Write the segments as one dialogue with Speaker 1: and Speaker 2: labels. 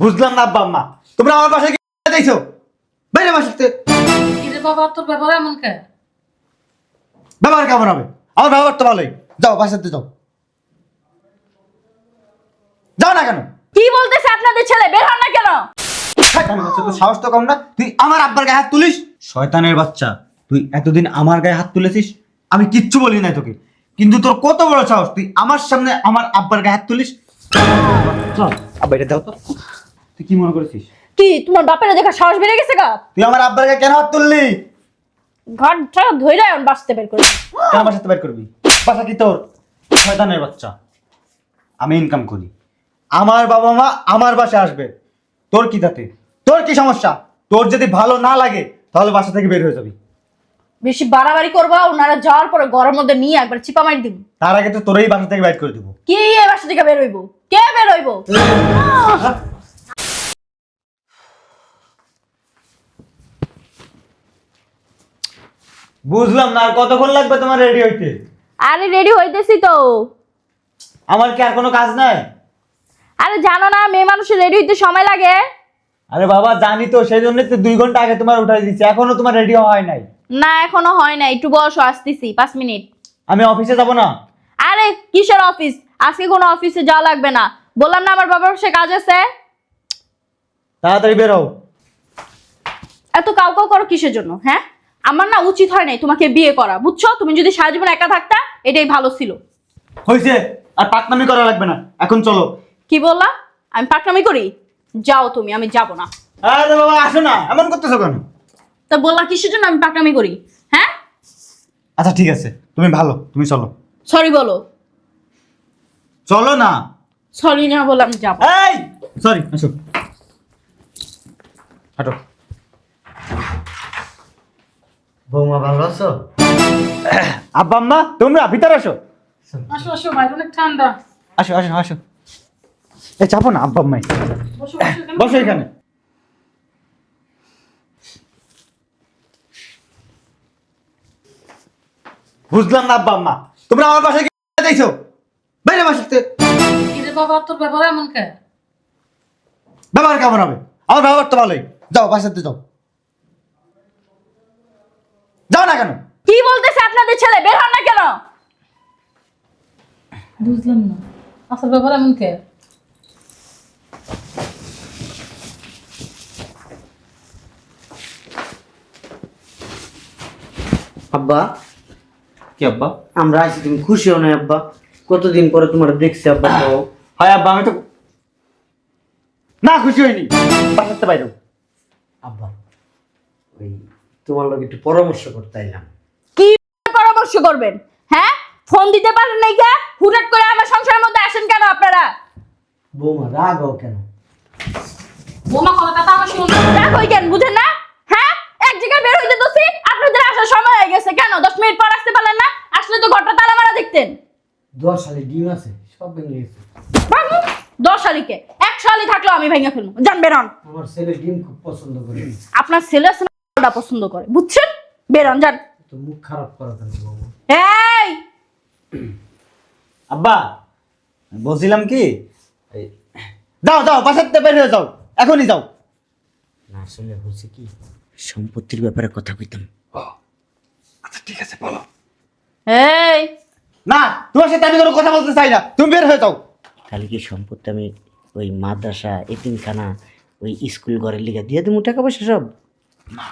Speaker 1: বুঝলাম না আব্বা আম্মা। তোমরা আমার বাসায় কি যাইছো বাইরে বাসাতে
Speaker 2: কিরে বাবা তোর ব্যাপার এমন কে?
Speaker 1: ব্যবহার কেমন হবে? আমার ব্যবহার তো ভালোই। যাও বাসাতে যাও। যাও না কেন?
Speaker 3: কি বলতেছে আপনাদের ছেলে? বের হন না কেন?
Speaker 1: শয়তানের বাচ্চা, তোর সাহস তো কম না। তুই আমার আব্বার গায়ে হাত তুলিস? শয়তানের বাচ্চা তুই এতদিন আমার গায়ে হাত তুলেছিস? আমি কিচ্ছু বলি না তোকে। কিন্তু তোর কত বড় সাহস? তুই আমার সামনে আমার আব্বার গায়ে হাত তুলিস? চল আব্বা এটা দাও তো। তুই কি মনে করেছিস?
Speaker 3: কি তোমার বাপের দেখা সাহস বেড়ে গেছে গা?
Speaker 1: তুই আমার আব্বার গায়ে কেন হাত তুললি?
Speaker 3: ঘরটা ধইরা এখন বাঁচতে বের করে।
Speaker 1: কেন বাসাতে বের করবি? বাসা কি তোর? শয়তানের বাচ্চা। আমি ইনকাম করি। আমার বাবা মা আমার বাসায় আসবে। তোর কি তাতে? তোর কি সমস্যা? তোর যদি ভালো না লাগে তাহলে বাসা থেকে বের হয়ে যাবি।
Speaker 3: বেশি বাড়াবাড়ি করবা ওনারা যাওয়ার পরে ঘরের মধ্যে নিয়ে একবার চিপা মারি দিব।
Speaker 1: তার আগে তো তোরই বাসা থেকে বাইর করে দেবো।
Speaker 3: কে এ বাসা থেকে বের হইব? কে বের হইব?
Speaker 1: বুঝলাম না আর কতক্ষণ লাগবে তোমার রেডি হইতে?
Speaker 3: আরে রেডি হইতেছি তো।
Speaker 1: আমার কি আর কোনো কাজ নাই?
Speaker 3: আরে জানো না মেয়ে মানুষের রেডি হইতে সময় লাগে।
Speaker 1: আরে বাবা জানি তো সেই জন্য তো দুই ঘণ্টা আগে তোমার উঠাই দিচ্ছি এখনও তোমার রেডি হয় নাই।
Speaker 3: না এখনও হয় নাই একটু বসো আসতেছি পাঁচ মিনিট।
Speaker 1: আমি অফিসে যাব না?
Speaker 3: আরে কিসের অফিস? আজকে কোনো অফিসে যাওয়া লাগবে না। বললাম না আমার বাবার সে কাজ আছে?
Speaker 1: তাড়াতাড়ি বের। হও
Speaker 3: এত কাউ কাউ করো কিসের জন্য হ্যাঁ? আমার না উচিত হয় নাই তোমাকে বিয়ে করা বুঝছ? তুমি যদি সারা জীবন একা থাকতা এটাই ভালো ছিল।
Speaker 1: হয়েছে আর পাকনামি করা লাগবে না। এখন চলো।
Speaker 3: কি বললা? আমি পাকনামি করি? যাও তুমি আমি যাব না।
Speaker 1: আরে বাবা আসো না। এমন করতেছো কেন?
Speaker 3: তা বললা কিসের জন্য আমি পাকনামি করি? হ্যাঁ?
Speaker 1: আচ্ছা ঠিক আছে। তুমি ভালো তুমি চলো।
Speaker 3: সরি বলো।
Speaker 1: চলো না।
Speaker 3: সরি না বললাম যাব।
Speaker 1: এই! সরি আসো। হাঁটো।
Speaker 4: বৌমা ভালো আছো?
Speaker 1: আব্বা আম্মা তোমরা ভিতরে আসো।
Speaker 2: আসো আসো বাইরে অনেক ঠান্ডা।
Speaker 1: আসো আসো আসো। এ চাপো না আব্বা আম্মাই।
Speaker 2: বসো বসো এখানে।
Speaker 1: বুঝলাম না আব্বা আম্মা। তোমরা আমার বাসায় কি যাইছো বাইরে বাসাতে
Speaker 2: বাবা তোর ব্যাপার এমন কে?
Speaker 1: ব্যবহার কেমন হবে? আমার ব্যবহার তো ভালোই। যাও বাসাতে যাও। যাও না কেন?
Speaker 3: কি বলতেছে আপনাদের ছেলে? বের হন না কেন?
Speaker 2: বুঝলাম না। আসল ব্যাপার এমন কে?
Speaker 4: আব্বা?
Speaker 1: কি আব্বা?
Speaker 4: আমরা আছি তুমি খুশি হও না আব্বা। কতদিন পরে তোমার দেখছি আব্বা তো।
Speaker 1: হয় আব্বা আমি তো না খুশি হইনি। বাসাতে বাইরে
Speaker 4: আব্বা ওই তোমার লোক একটু পরামর্শ করতে এলাম
Speaker 3: কি পরামর্শ করবেন? হ্যাঁ? ফোন দিতে পারেন নাই কে? হুটহাট করে আমার সংসারের মধ্যে আসেন কেন আপনারা?
Speaker 4: বৌমা রাগ হও কেন?
Speaker 2: বোমা কথাটা তো আমার শুনতে
Speaker 3: রাগ হই কেন? বুঝেন না? হ্যাঁ? এক জায়গায় বের হইতে দোষী আপনাদের আসার সময় হয়ে গেছে। কেন? দশ মিনিট পর আসতে পারলেন না? আসলে তো ঘরটা তালা মারা দেখতেন।
Speaker 4: দশ সালে ডিম আছে সব ভেঙে গেছে।
Speaker 3: দশ শালিকে এক শালি থাকলেও আমি ভেঙে ফেলব। যান বেরন।
Speaker 4: আমার ছেলে ডিম খুব পছন্দ করে।
Speaker 3: আপনার ছেলে ওটা পছন্দ করে বুঝছেন? বেরন যান।
Speaker 4: মুখ খারাপ করো
Speaker 3: এই!
Speaker 1: আব্বা বলছিলাম কি এই, যাও যাও বাসাতে বের হয়ে যাও এখনই যাও।
Speaker 4: না আসলে হচ্ছে কি সম্পত্তির ব্যাপারে কথা কইতাম।
Speaker 1: আচ্ছা ঠিক আছে বলো।
Speaker 3: এই!
Speaker 1: না তোমার সাথে আমি কোনো কথা বলতে চাই না তুমি বের হয়ে যাও।
Speaker 4: তাহলে কি সম্পত্তি আমি ওই মাদ্রাসা এতিমখানা ওই স্কুল ঘরের লিগে দিয়ে দেবো টাকা পয়সা সব?
Speaker 1: না।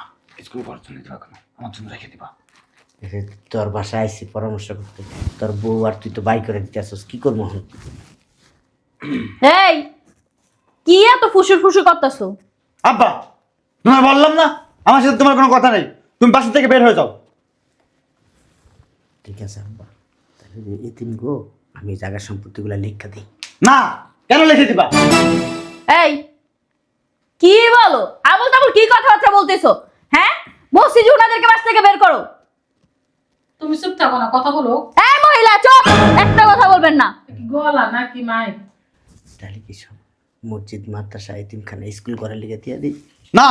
Speaker 1: স্কুল খরচ নিতে পারব না আমার জন্য রেখে দিবা।
Speaker 4: তোর বাসায় আইসি পরামর্শ করতে। তোর বউ আর তুই তো বাই করে দিতে আসছিস কি করব এখন?
Speaker 3: এই কি এত ফুসুর ফুসুর করতেছো?
Speaker 1: আব্বা তোমার বললাম না? আমার সাথে তোমার কোনো কথা নেই। তুমি বাসা থেকে বের হয়ে যাও।
Speaker 4: ঠিক আছে আব্বা। তাহলে এতিম গো আমি এই জায়গার সম্পত্তিগুলো লেখা দিই।
Speaker 1: না কেন লিখে দিবা?
Speaker 3: এই কি বলো? আবল তাবল কি কথাবার্তা বলতেছো? হ্যাঁ? বলছি যে ওনাদেরকে বাস থেকে বের করো।
Speaker 2: তুমি চুপ থাকো না কথা বলো।
Speaker 3: এই মহিলা চুপ! একটা কথা বলবেন না।
Speaker 2: গলা নাকি মাইক?
Speaker 4: তাহলে কি সব মসজিদ মাদ্রাসা এতিমখানা স্কুল ঘরের লিগে দিয়ে দিই?
Speaker 1: না!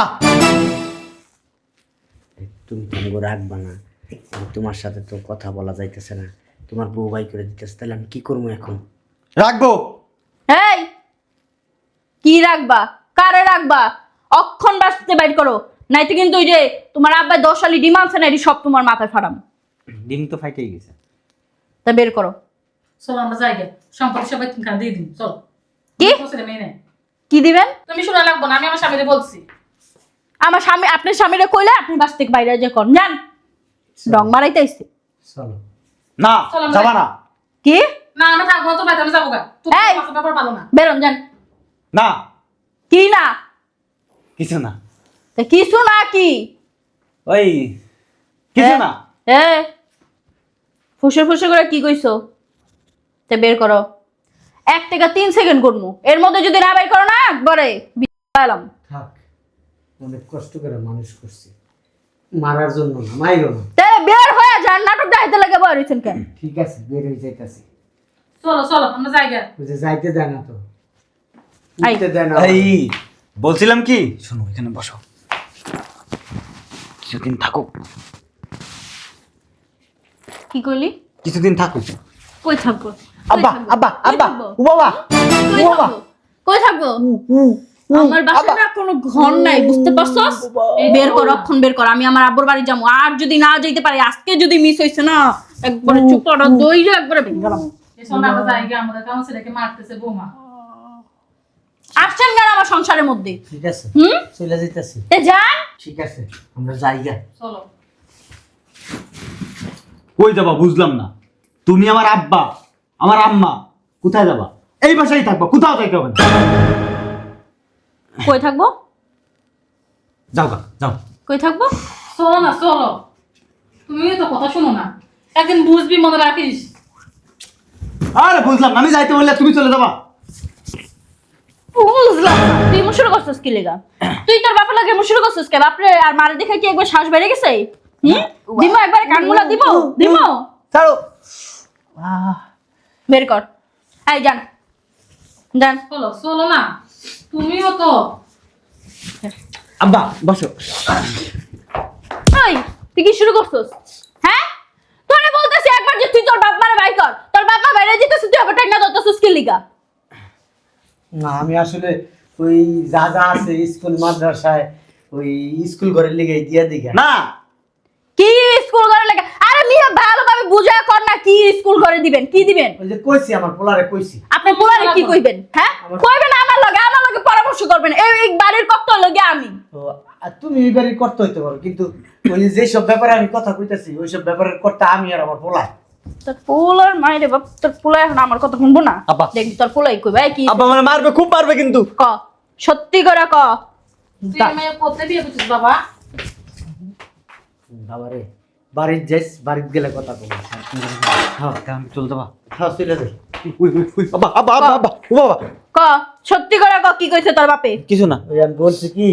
Speaker 4: তুমি তো রাখবা না? তোমার সাথে তো কথা বলা যাইতেছে না। তোমার বউ বাই করে দিতেছে তাহলে আমি কি করব এখন?
Speaker 1: রাখব!
Speaker 3: এই! কি রাখবা? কারে রাখবা? অক্ষণ বাঁচতে বাইর করো। নাইতে কিন্তু ওই যে তোমার আব্বাই দশ আলি ডিম আনছে না এটি সব তোমার মাথায় ফাড়াম।
Speaker 1: ডিম তো ফাইটেই গেছে।
Speaker 3: তা বের করো।
Speaker 2: চলো আমরা যাই গে। সম্পত্তি সবাই তুমি দিয়ে দিন চলো।
Speaker 3: কি? কি দিবেন?
Speaker 2: তুমি শোনা লাগবো না আমি আমার স্বামীরে বলছি।
Speaker 3: আমার স্বামী আপনার স্বামীরে কইলে আপনি বাস থেকে বাইরে যে কর যান। ডং মারাইতে আইছে।
Speaker 4: চলো।
Speaker 1: না যাবা না।
Speaker 3: কি?
Speaker 2: না আমরা থাকব তো বাইরে আমি যাব গা। তুমি ব্যাপার ভালো না।
Speaker 3: বেরোন যান।
Speaker 1: না।
Speaker 3: কি না?
Speaker 1: কিছু না।
Speaker 3: কিছু না কি?
Speaker 1: ওই কিছু না
Speaker 3: এ ফুসে ফুসে করে কি কইছো? তে বের করো। এক থেকে তিন সেকেন্ড করব এর মধ্যে যদি না বের করো না একবারে
Speaker 4: থাক অনেক কষ্ট করে মানুষ করছি। মারার জন্য না মাইরো না।
Speaker 3: তে বের হয়ে যান নাটক দেখাইতে লাগে রয়েছেন কেন?
Speaker 4: ঠিক আছে বের হয়ে যাইতাছি।
Speaker 2: চলো চলো আমরা যাই গে
Speaker 4: যে যাইতে দেয় না তো।
Speaker 3: আই।
Speaker 4: উঠতে দেয় না
Speaker 1: এই বলছিলাম কি? শোনো এখানে বসো। কিছুদিন থাকুক।
Speaker 3: কি কইলি
Speaker 1: কিছুদিন থাকুক।
Speaker 3: কই থাকব?
Speaker 1: আব্বা আব্বা আব্বা ও বাবা ও বাবা।
Speaker 3: কই থাকব? আমার বাসায় কোনো ঘর নাই বুঝতে পারছস? বের কর অক্ষণ বের কর আমি আমার আব্বুর বাড়ি যাব। আর যদি না যাইতে পারি আজকে যদি মিস হইছে না একবারে চুপটা দইরা একবারে ভেঙে গেলাম।
Speaker 2: এসো না আমরা যাই গে আমাদের কাউন্সিলরকে মারতেছে বৌমা।
Speaker 3: আসছেন কেন আমার সংসারের মধ্যে?
Speaker 4: ঠিক আছে
Speaker 3: হুম?
Speaker 4: চলে যাইতাছি।
Speaker 3: তে যান।
Speaker 4: ঠিক আছে আমরা যাইগা
Speaker 2: চলো।
Speaker 1: কই যাবা বুঝলাম না। তুমি আমার আব্বা আমার আম্মা কোথায় যাবা? এই বাসায় থাকবা কোথাও যাইতে হবে না।
Speaker 3: কই থাকব?
Speaker 1: যাও গা যাও।
Speaker 3: কই থাকব?
Speaker 2: চলো না চলো। তুমি তো কথা শোনো না। একদিন বুঝবি মনে রাখিস।
Speaker 1: আরে বুঝলাম আমি যাইতে বললে তুমি চলে যাবা।
Speaker 3: বুঝলাম তুই করছিস কি লেগা? তুই তোর বাপের লাগে করছিস কে বাপরে আর মারে দেখে কি একবার শ্বাস বেড়ে গেছে? হুম? দিমো একবারে কানমুলা দিব দিমো।
Speaker 1: ছাড়ো।
Speaker 3: বের কর। এই যান। যান।
Speaker 2: চলো চলো না। তুমিও তো।
Speaker 1: আব্বা বসো।
Speaker 3: ওই তুই কি শুরু করছিস? হ্যাঁ? তোরে বলতেছি একবার যে তুই তোর বাপ মারে বাই কর। তোর বাপ মা বাইরে যেতেছিস তুই আবার টেন্না ধরতেছিস কি লিগা?
Speaker 4: না আমি আসলে ওই যা যা আছে স্কুল মাদ্রাসায় ওই স্কুল ঘরের লেগে দিয়া দিঘা
Speaker 1: না।
Speaker 3: কি স্কুল ঘরে লাগে? আরে মিয়া ভালোভাবে বুঝায় কর না কি স্কুল ঘরে দিবেন কি দিবেন?
Speaker 4: ওই যে কইছি আমার পোলারে কইছি।
Speaker 3: আপনি পোলারে কি কইবেন হ্যাঁ? কইবেন আমার লগে আমার লগে পরামর্শ করবেন। এই এই বাড়ির কত লগে আমি।
Speaker 4: আর তুমি এই বাড়ির করতে হইতে পারো কিন্তু ওই যে যেসব ব্যাপারে আমি কথা কইতাছি ওইসব ব্যাপারের করতে আমি আর আমার পোলা।
Speaker 3: তোর পোলার মাইরে বাপ তোর পোলা এখন আমার কথা শুনব না?
Speaker 1: আব্বা।
Speaker 3: দেখবি তোর পোলাই কইবে এই কি?
Speaker 1: আব্বা মানে মারবে খুব মারবে কিন্তু।
Speaker 3: ক সত্যি করে ক।
Speaker 2: তুই মেয়ে করতে বিয়ে করছিস বাবা?
Speaker 4: বাবারে বাড়ির যাইস বাড়িতে গেলে কথা কব। হ্যাঁ
Speaker 1: আমি চলে যাবা
Speaker 4: হ্যাঁ চলে যাই
Speaker 1: উই উই উই আব্বা আব্বা আব্বা আব্বা ও বাবা।
Speaker 3: ক সত্যি করে ক কি কইছে তোর বাপে?
Speaker 1: কিছু না।
Speaker 4: আমি বলছি কি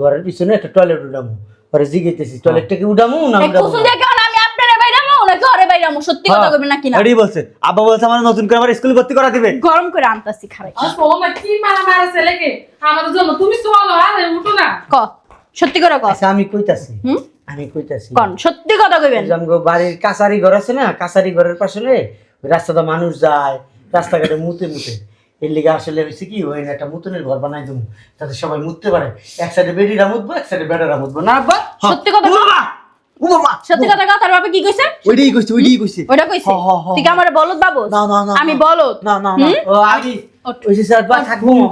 Speaker 4: ঘরের পিছনে একটা টয়লেট উঠামু। পরে জিগাইতেছি টয়লেটটাকে উঠামু না উঠামু
Speaker 3: কুসুম
Speaker 4: না?
Speaker 3: দিয়ে কেমন আমি আপনারে বাইরামো নাকি ওরে বাইরামো সত্যি কথা
Speaker 1: হ্যাঁ,
Speaker 3: নাকি না?
Speaker 1: এটাই বলছে আব্বা বলছে আমার নতুন করে আমার স্কুলে ভর্তি করা দিবে
Speaker 3: গরম করে আনতাছি খারাই।
Speaker 2: আর বৌমা কি মারা মারা ছেলেকে আমাদের জন্য তুমি চলো আরে উঠো না।
Speaker 3: ক? সত্যি করে ক?
Speaker 4: আচ্ছা আমি কইতাছি।
Speaker 3: হুম?
Speaker 4: আমি কইতাছি।
Speaker 3: কন? সত্যি কথা কইবেন।
Speaker 4: ওই বাড়ির কাছারি ঘর আছে না কাছারি ঘরের পাশে ওই রাস্তাটা মানুষ যায় রাস্তাঘাটে মুতে মুতে। এর লিগে আসলে হয়েছে কি ওই একটা মুতনের ঘর বানাই দেবো যাতে সবাই মুততে পারে। এক সাইডে বেডিরা মুতবো এক সাইডে বেডারা মুতবো। না আব্বা?
Speaker 3: সত্যি কথা
Speaker 1: বাবা
Speaker 3: সত্যি কথা ক তোর বাপে কি কইছে?
Speaker 1: ওইটাই কইছে ওইটাই কইছে।
Speaker 3: ওটা কইছে?
Speaker 1: হ, হ, হ,
Speaker 3: তুই কি আমারে বলদ বাবু?
Speaker 1: না, না, না,
Speaker 3: আমি
Speaker 1: না।
Speaker 3: বলদ।
Speaker 1: না না না।
Speaker 4: ও আমি
Speaker 3: ওঠ।
Speaker 4: ওই স্যার বা থাকব।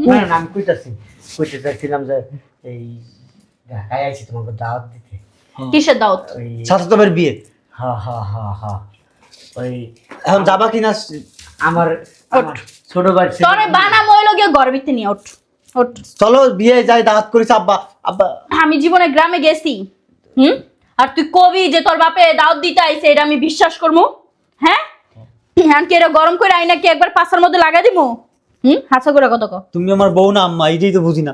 Speaker 4: না না আমি কইতাছি কইতে চাইছিলাম যে এই ঢাকায় আইছি তোমাকে দাওয়াত দিতে।
Speaker 3: কিসের দাওত
Speaker 4: ওই
Speaker 1: বিয়ে।
Speaker 4: হা হা হা হা। ওই
Speaker 1: এখন যাবা কিনা?
Speaker 4: আমার আমার ছোট ভাই ছেলে-
Speaker 3: তোরে বানা মইল গিয়ে গর্বিতে নিয়ে ওঠ ওঠ।
Speaker 1: চলো বিয়ে যাই দাওয়াত করেছে আব্বা আব্বা।
Speaker 3: আমি জীবনে গ্রামে গেছি। হুম? আর তুই কবি যে তোর বাপে দাওয়াত দিতে আইছে এটা আমি বিশ্বাস করব? হ্যাঁ? হ্যাঁ কি এটা গরম করে আইনা কি একবার পাশার মধ্যে লাগাই দিমু? হুম? হাসা করে কত ক
Speaker 1: তুমি আমার বউ না আম্মা এইটাই তো বুঝি না।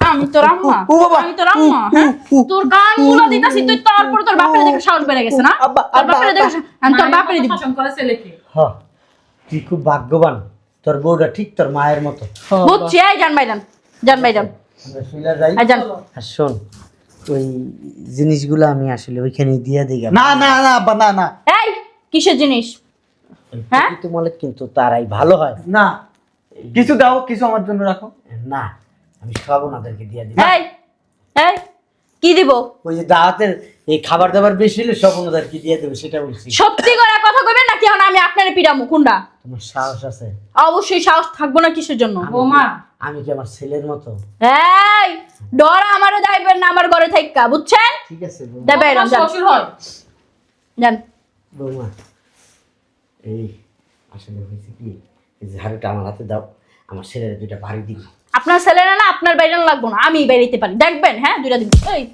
Speaker 3: আমি তোর আম্মা।
Speaker 1: ও বাবা।
Speaker 3: আমি তোর আম্মা হ্যাঁ? তোর গানগুলো দিতাছি তুই তারপর তোর বাপের দেখে সাহস বেড়ে গেছে না?
Speaker 1: আব্বা,
Speaker 3: তোর বাপের দেখে আমি তোর বাপের দিব
Speaker 2: শাসন করে ছেলেকে।
Speaker 4: হ তুই খুব ভাগ্যবান। তোর বউটা ঠিক তোর মায়ের মতো।
Speaker 3: বুঝছি এই জান ভাইজান জান ভাইজান
Speaker 4: আমরা শুইলা যাই।
Speaker 3: এই জান।
Speaker 4: আর শোন ওই জিনিসগুলো আমি আসলে ওইখানে দিয়ে দিই
Speaker 1: না না না আব্বা না না।
Speaker 3: এই কিসের জিনিস? হ্যাঁ?
Speaker 4: তোমার কিন্তু তারাই ভালো হয়।
Speaker 1: না। কিছু দাও কিছু আমার জন্য রাখো।
Speaker 4: না আমি সব ওনাদেরকে দিয়ে দিই।
Speaker 3: এই এই কি দিব?
Speaker 4: ওই যে দাওয়াতের এই খাবার দাবার বেশি হলে সব ওনাদেরকে দিয়ে দেবে সেটা বলছি।
Speaker 3: সত্যি করে কথা কইবেন নাকি এখন আমি আপনারে পিড়ামু কোনটা?
Speaker 4: তোমার সাহস আছে।
Speaker 3: অবশ্যই সাহস থাকব না কিসের জন্য?
Speaker 2: বৌমা।
Speaker 4: আমি কি আমার ছেলের মতো?
Speaker 3: এই ডর আমারে যাইবেন না আমার ঘরে থাইকা বুঝছেন?
Speaker 4: ঠিক আছে
Speaker 2: শ্বশুর হয়।
Speaker 3: যান।
Speaker 4: বৌমা এই আসলে হয়েছে কি? এই ঝাড়ুটা আমার হাতে দাও আমার ছেলের দুইটা বাড়ি দিবি।
Speaker 3: আপনার ছেলেরা না আপনার বাইরে লাগবো না আমি বেরিতে পারি। দেখবেন হ্যাঁ দুইটা দিন এই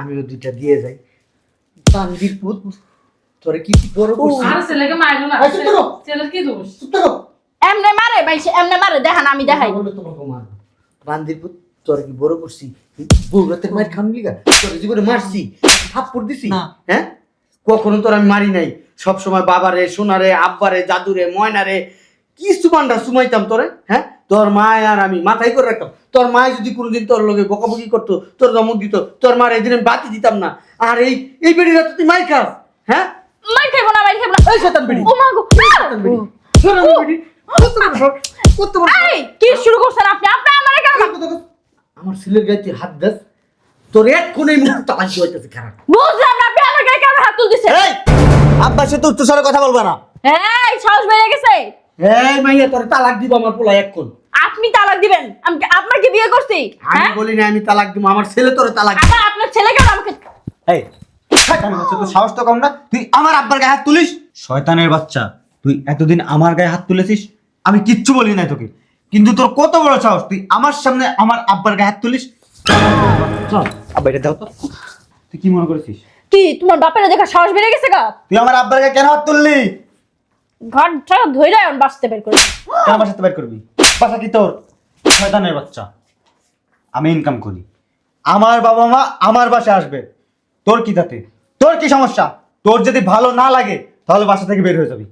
Speaker 4: আমিও দুইটা দিয়ে যাই। বান্দির পুত। তোরে কি বড় করছিস?
Speaker 2: আর ছেলেকে মারলো না।
Speaker 4: এই চুপ করো।
Speaker 2: ছেলের কি দোষ?
Speaker 3: এমনে মারে ভাই এমনে মারে দেখান আমি দেখাই।
Speaker 4: বললে তোমাকে মারবো। বান্দির পুত তোরে কি বড় করছি? বউরাতে মার খাম লিগা? তোর জীবনে মারছি থাপ্পড় দিছি। হ্যাঁ? কখনো তোর আমি মারি নাই। সব সময় বাবারে সোনারে আব্বারে জাদুরে ময়নারে কি সুমানটা সুমাইতাম তোরে হ্যাঁ? তোর মা আর আমি মাথায় করে রাখতাম। তোর মায় যদি কোনোদিন তোর লগে বকাবকি করতো তোর ধমক দিত তোর মার এদিন আমি বাতি দিতাম না। আর এই এই বেড়িটা তো তুই মাই খাস হ্যাঁ?
Speaker 3: মার খাইবো না খাইবো না।
Speaker 4: এই বেড়ি।
Speaker 3: ও মা গো
Speaker 4: বেড়ি। কত
Speaker 3: এই কি শুরু করছেন আপনি? আপনি আমারে কেন
Speaker 4: আমার ছেলের গায়ে হাত দাস। তোর এক কোণে মুখ হইতেছে খারাপ।
Speaker 3: বুঝলাম না আপনি আমার গায়ে কেন হাত তুলতেছেন?
Speaker 1: এই! আব্বার সাথে উচ্চ স্বরে কথা বলবা না।
Speaker 3: এই সাহস বেড়ে গেছে।
Speaker 4: এই মাইয়া তোর তালাক দিব আমার পোলা এক কোণ
Speaker 3: আপনি তালাক দিবেন? আমি আপনার কি বিয়ে করছি?
Speaker 4: আমি
Speaker 3: হ্যাঁ?
Speaker 4: বলি না আমি তালাক দিব আমার ছেলে তোর তালাক
Speaker 3: আবার আপনার ছেলে কেন আমাকে
Speaker 1: এই শয়তানের বাচ্চা তোর সাহস তো কম না। তুই আমার আব্বার গায়ে হাত তুলিস? শয়তানের বাচ্চা তুই এতদিন আমার গায়ে হাত তুলেছিস? আমি কিচ্ছু বলি না তোকে। কিন্তু তোর কত বড় সাহস? তুই আমার সামনে আমার আব্বার গায়ে হাত তুলিস? চল আব্বা এটা দাও তো। তুই কি মনে করেছিস?
Speaker 3: কি তোমার বাপের দেখা সাহস বেড়ে গেছে গা?
Speaker 1: তুই আমার আব্বার গায়ে কেন হাত তুললি?
Speaker 3: ঘরটা ধইরা এখন বাঁচতে বের করে
Speaker 1: কেন আমার সাথে বের করবি? বাসা কি তোর? শয়তানের বাচ্চা। আমি ইনকাম করি। আমার বাবা মা আমার বাসায় আসবে। তোর কি তাতে? তোর কি সমস্যা? তোর যদি ভালো না লাগে তাহলে বাসা থেকে বের হয়ে যাবি।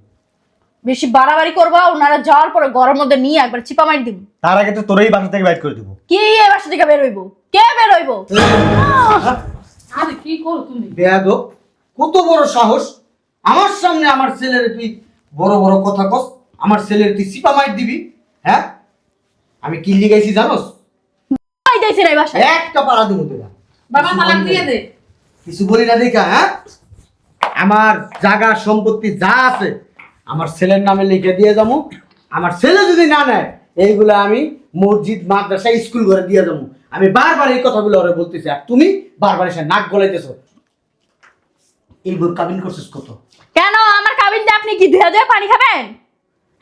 Speaker 3: বেশি বাড়াবাড়ি করবা ওনারা যাওয়ার পরে ঘরের মধ্যে নিয়ে একবার চিপা মারি দিব।
Speaker 1: তার আগে তো তোরই বাসা থেকে বাইর করে দিব।
Speaker 3: কে এ বাসা থেকে বের হইব? কে বের হইব?
Speaker 2: আরে কি করো তুমি?
Speaker 4: বেয়াদব কত বড় সাহস। আমার সামনে আমার ছেলের তুই বড় বড় কথা কস আমার ছেলের তুই সিপা মাইর দিবি হ্যাঁ? আমি কিল্লি গাইছি জানোস?
Speaker 3: এই বাসায়।
Speaker 4: একটা পাড়া দিব তোরা।
Speaker 2: বাবা তালাক দিয়ে দে।
Speaker 4: কিছু বলি না দেখা হ্যাঁ? আমার জায়গা সম্পত্তি যা আছে আমার ছেলের নামে লিখে দিয়ে যাব। আমার ছেলে যদি না নেয় এইগুলো আমি মসজিদ মাদ্রাসা স্কুল ঘরে দিয়ে যাব। আমি বারবার এই কথাগুলো ওরা বলতেছি আর তুমি বারবার এসে নাক গলাইতেছো। এই বই কাবিন করছিস কত?
Speaker 3: কেন? আমার কাবিন দিয়ে আপনি কি ধুয়ে ধুয়ে পানি খাবেন?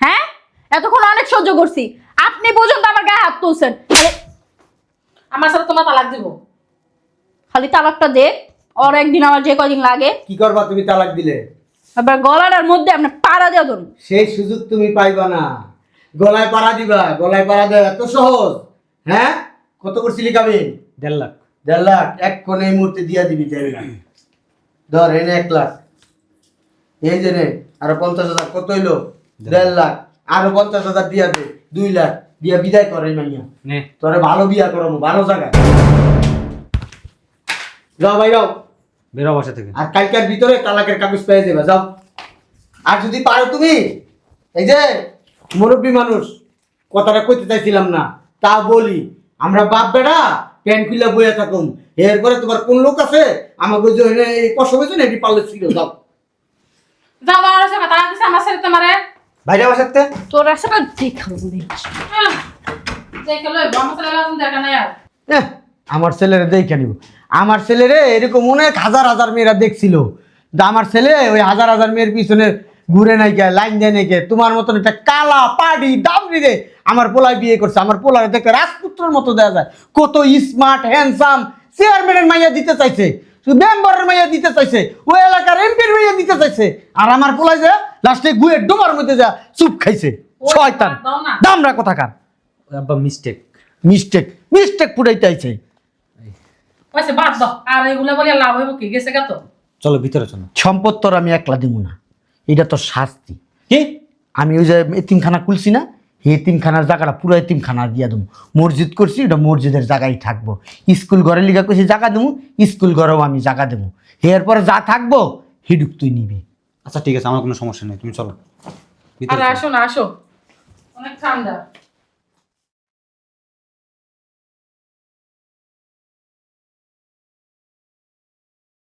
Speaker 3: হ্যাঁ? এতক্ষণ অনেক সহ্য করছি। আপনি পর্যন্ত আমার গায়ে হাত তুলছেন।
Speaker 2: আমার সাথে তোমার তালাক দিব
Speaker 3: খালি তালাকটা দে। ওর একদিন আমার যে কদিন লাগে।
Speaker 4: কি করবা তুমি তালাক দিলে?
Speaker 3: আবার গলাটার মধ্যে আপনি পাড়া দিয়ে ধরুন।
Speaker 4: সেই সুযোগ তুমি পাইবা না। গলায় পাড়া দিবা। গলায় পাড়া দেওয়া এত সহজ। হ্যাঁ? কত করছিলি কাবিন?
Speaker 1: দেড় লাখ।
Speaker 4: দেড় লাখ। এক কোণে এই মুহূর্তে দিয়া দিবি দেড় লাখ। ধর এনে এক লাখ। এই যে নে আরও পঞ্চাশ হাজার কত হইল? দেড় লাখ। আরও পঞ্চাশ হাজার দিয়া দে দুই লাখ। দিয়া বিদায় করে মাইয়া। তোরে ভালো বিয়া করব ভালো জায়গায়। যাও ভাই যাও।
Speaker 1: বেরো বাসা থেকে।
Speaker 4: আর কালকের ভিতরে তালাকের কাগজ পেয়ে যাবে যাও। আর যদি পারো তুমি এই যে মুরব্বী মানুষ কথাটা কইতে চাইছিলাম না তা বলি। আমরা বাপ বেড়া প্যান্ট খুলে বইয়া থাকুম। এরপরে তোমার কোন লোক আছে? আমাকে যে এনে এই কষ্ট হয়েছে না এটি পারলে ছিল যাও।
Speaker 2: যাও বাবা আছে তালাক দিছে আমার ছেলে তোমারে।
Speaker 1: বাইরে বাসাতে
Speaker 3: তোর আসে না দেখাবো
Speaker 2: কেলো আমার ছেলে এখন দেখা নাই আর।
Speaker 4: আমার ছেলেরে দেখে নিব। আমার ছেলেরে এরকম অনেক হাজার হাজার মেয়েরা দেখছিল। কিন্তু আমার ছেলে ওই হাজার হাজার মেয়ের পিছনে ঘুরে নাই কে লাইন দেয় নাই কে তোমার মতন একটা কালা পাড়ি দামড়ি রে আমার পোলায় বিয়ে করছে আমার পোলারে দেখে রাজপুত্রের মতো দেওয়া যায়। কত স্মার্ট হ্যান্ডসাম চেয়ারম্যানের মাইয়া দিতে চাইছে মেম্বারের মাইয়া দিতে চাইছে ওই এলাকার এমপির মাইয়া দিতে চাইছে আর আমার পোলায় যে লাস্টে গুয়ে ডোবার মধ্যে যা চুপ খাইছে। শয়তান। দামরা কোথাকার?
Speaker 1: আব্বা মিস্টেক
Speaker 4: মিস্টেক মিস্টেক পুরাইতে আইছে।
Speaker 2: বাদ দাও আর এগুলো বলে লাভ হইব কি? গেছে গা তো।
Speaker 1: চলো ভিতরে চলো।
Speaker 4: সম্পদ তোর আমি একলা দিব না। এটা তোর শাস্তি।
Speaker 1: কি?
Speaker 4: আমি ওই যে এতিমখানা খুলছি না এতিমখানার জায়গাটা পুরো এতিমখানা দিয়া দেবো মসজিদ করছি ওটা মসজিদের জায়গায় থাকব। স্কুল ঘরে লিগা করছি জায়গা দেবো স্কুল ঘরেও আমি জায়গা দেবো এরপরে যা থাকব হিডুক তুই নিবি।
Speaker 1: আচ্ছা ঠিক আছে আমার কোনো সমস্যা নেই তুমি চলো। ভিতরে
Speaker 2: আরে
Speaker 1: চলো।
Speaker 2: আসো না আসো। অনেক ঠান্ডা।